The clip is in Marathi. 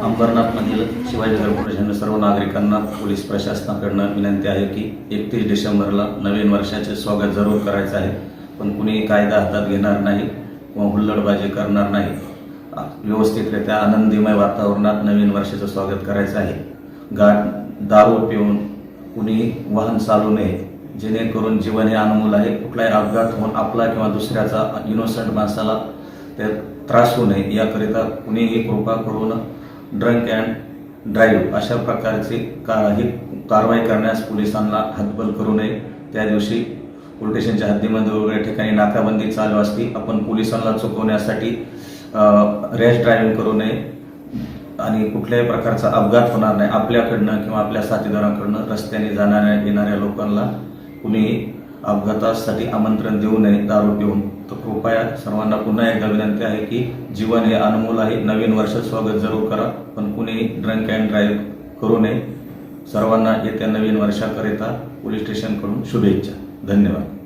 अंबरनाथमधील शिवाजीनगर पोलिसांना सर्व नागरिकांना पोलीस प्रशासनाकडनं विनंती आहे की एकतीस डिसेंबरला नवीन वर्षाचे स्वागत जरूर करायचं आहे. पण कुणी कायदा हातात घेणार नाही किंवा हुल्लडबाजी करणार नाही. व्यवस्थितरित्या आनंदीमय वातावरणात नवीन वर्षाचं स्वागत करायचं आहे. गाड दारू पिऊन कुणी वाहन चालू नये. जेणेकरून जीवन हे अनमोल आहे. कुठलाही अपघात होऊन आपला किंवा दुसऱ्याचा इनोसंट माणसाला ते त्रास होऊ नये. याकरिता कुणीही कृपा करून ड्रंक अँड ड्राईव्ह अशा प्रकारची का ही कारवाई करण्यास पोलिसांना हातबल करू नये. त्या दिवशी पोलिटेशनच्या हद्दीमध्ये वगैरे ठिकाणी नाकाबंदी चालू असती. आपण पोलिसांना चुकवण्यासाठी रॅश ड्रायव्हिंग करू नये. आणि कुठल्याही प्रकारचा अपघात होणार नाही. आपल्याकडनं किंवा आपल्या साथीदाराकडनं रस्त्याने जाणाऱ्या येणाऱ्या लोकांना कुणीही अपघातासाठी आमंत्रण देऊ नये दारू पिऊन. तर कृपया सर्वांना पुन्हा एकदा विनंती आहे की जीवन हे अनमोल आहे. नवीन वर्ष स्वागत जरूर करा पण कुणीही ड्रंक अँड ड्राईव्ह करू नये. सर्वांना येत्या नवीन वर्षाकरिता पोलीस स्टेशनकडून शुभेच्छा. धन्यवाद.